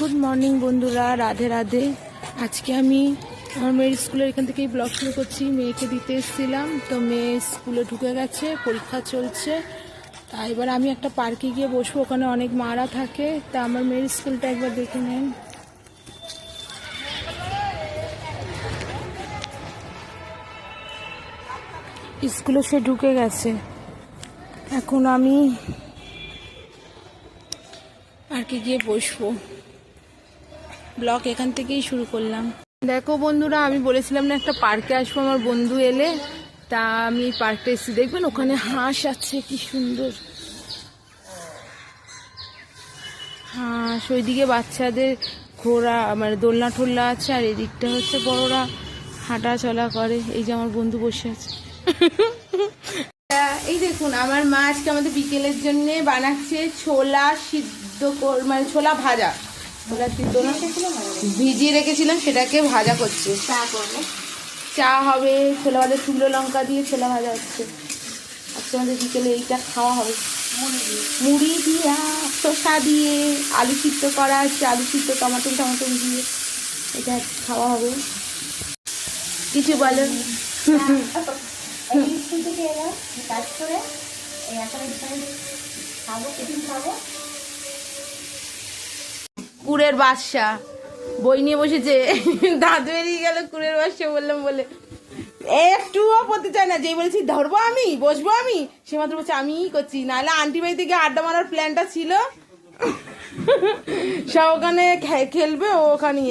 Good morning বন্ধুরা। রাধে রাধে। আজকে আমি আমার মেয়ের স্কুলের এখান থেকেই ব্লগ শুরু করছি। মেয়েকে দিতে এসেছিলাম, তো মেয়ে স্কুলে ঢুকে গেছে, পরীক্ষা চলছে। তা এবার আমি একটা পার্কে গিয়ে বসবো, ওখানে অনেক মারা থাকে। তা আমার মেয়ের স্কুলটা একবার দেখে নেন। স্কুলে সে ঢুকে গেছে। এখন আমি পার্কে গিয়ে বসবো। ব্লগ এখান থেকেই শুরু করলাম। দেখো বন্ধুরা, আমি বলেছিলাম না একটা পার্কে আসব, আমার বন্ধু এলে। তা আমি পার্কটা এসে দেখবেন, ওখানে হাঁস আছে, কি সুন্দর। হাঁস, ওইদিকে বাচ্চাদের ঘোড়া মানে দোলনা টোলনা আছে, আর এদিকটা হচ্ছে বড়রা হাঁটা চলা করে। এই যে আমার বন্ধু বসে আছে। এই দেখুন, আমার মা আজকে আমাদের বিকেলের জন্য বানাচ্ছে ছোলা সিদ্ধ মানে ছোলা ভাজা। ভিজিয়ে রেখেছিলাম সেটাকে ভাজা করছে। চা হবে ছোলা ভাজা শুকনো লঙ্কা দিয়ে ছোলা ভাজা হচ্ছে। আজকে আমাদের বিকেলে এইটা খাওয়া হবে। মুড়ি দিয়া শসা দিয়ে আলু সিদ্ধ করা আছে আলু সিদ্ধ টমাটো টমাটো দিয়ে এটা খাওয়া হবে। কিছু বলেন এই স্কুল থেকে এলাম কাজ করে খাব খাব। কুড়ের বাদশা। বই নিয়ে বসেছে দাঁত বেরিয়ে গেল কুড়ের বাদশা বললাম বলে একটুও পড়তে চায় না। যেই বলেছি ধরবো আমি বসবো আমি? সে মাত্র বলছে আমিই করছি। নাহলে আন্টি বাড়ি থেকে আড্ডা মারার প্ল্যানটা ছিল। সব ওখানে খেলবে ও ওখানে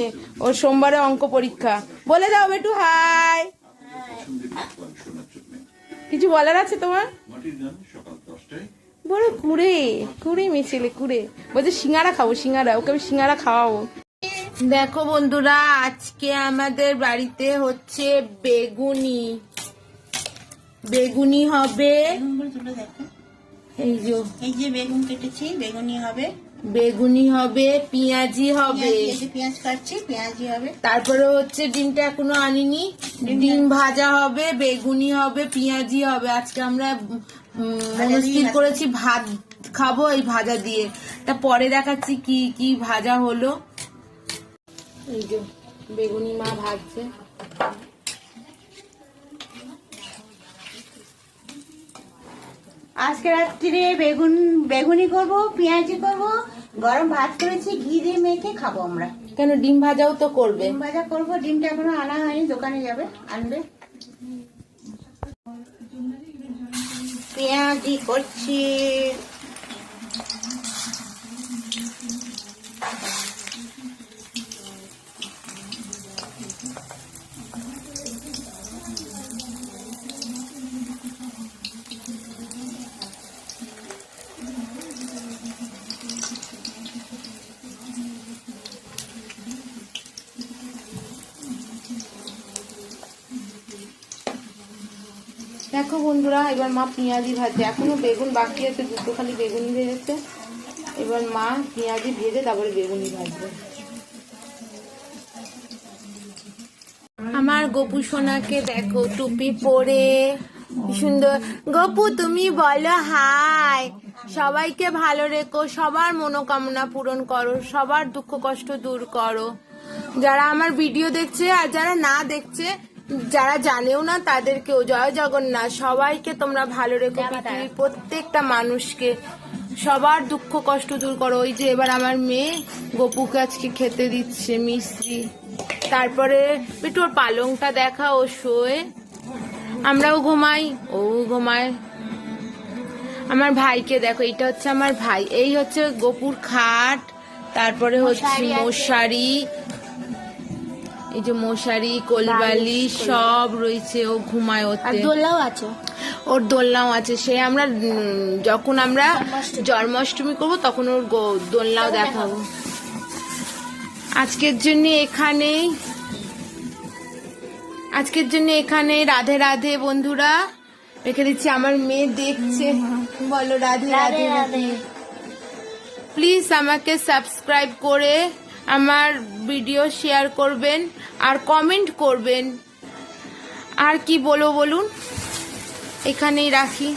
ওর সোমবারে অঙ্ক পরীক্ষা। বলে দাও একটু হাই। কিছু বলার আছে তোমার? বড় কুড়ে কুড়ে মিছিলে কুড়ে। বলছে সিঙ্গারা খাব সিঙ্গারা ওকে আমি সিঙ্গারা খাওয়াবো। দেখো বন্ধুরা আজকে আমাদের বাড়িতে হচ্ছে বেগুনি। বেগুনি হবে এই যে এই যে বেগুন কেটেছি বেগুনি হবে। বেগুনি হবে পেঁয়াজি হবে। পেঁয়াজ কাটছি পেঁয়াজি হবে। তারপরে হচ্ছে ডিমটা এখনও আনিনি। ডিম ভাজা হবে বেগুনি হবে পেঁয়াজি হবে। আজকে আমরা মনস্থির করেছি ভাত। খাব এই ভাজা দিয়ে। তা পরে দেখাচ্ছি কি কি ভাজা হলো। এই যে বেগুনি মা ভাজছে। আজকে রাত্রিরে বেগুন বেগুনি করব পেঁয়াজি করব গরম ভাত করেছি ঘি দিয়ে মেখে খাব আমরা। কেন ডিম ভাজাও তো করবে। ডিম ভাজা করব ডিমটা এখনও আনা হয়নি দোকানে যাবে আনবে। পেঁয়াজি করছি। দেখো বন্ধুরা, এবার মা পেঁয়াজি ভাজছে। এখনও বেগুন বাকি আছে, দুটো খালি বেগুনি ভেজেছে। এবার মা পেঁয়াজি ভেজে তারপরে বেগুনি ভাজবে। আমার গপু সোনাকে দেখো টুপি পরে। সুন্দর। গপু, তুমি বলো হাই। সবাইকে ভালো রেখো, সবার মনোকামনা পূরণ করো, সবার দুঃখ কষ্ট দূর করো। যারা আমার ভিডিও দেখছে আর যারা না দেখছে যারা জানেও না তাদেরকেও জয় জগন্নাথ সবাইকে তোমরা ভালো রেখো পৃথিবীর প্রত্যেকটা মানুষকে। সবার দুঃখ কষ্ট দূর করো। ওই যে এবার আমার মেয়ে গপুকে আজকে খেতে দিচ্ছে মিষ্টি। তারপরে একটু ওর পালংটা দেখা ও শোয়ে। আমরাও ঘুমাই ও ঘুমায়। আমার ভাইকে দেখো এটা হচ্ছে আমার ভাই। এই হচ্ছে গোপুর খাট তারপরে হচ্ছে মশারি এই যে মশারি কোলবালি সব রয়েছে ও ঘুমায় ওতে। দোলাও আছে? ওর দোলনাও আছে। সে আমরা যখন আমরা জন্মাষ্টমী। করব তখন ওর দোলনাও দেখাবো। আজকের জন্য এখানেই আজকের জন্য এখানে রাধে রাধে বন্ধুরা। রেখে দিচ্ছি আমার মেয়ে দেখছে। বলো রাধে রাধে রাধে। প্লিজ আমাকে সাবস্ক্রাইব করে আমার ভিডিও শেয়ার করবেন আর কমেন্ট করবেন। আর কি বলব বলুন? এখানেই রাখি।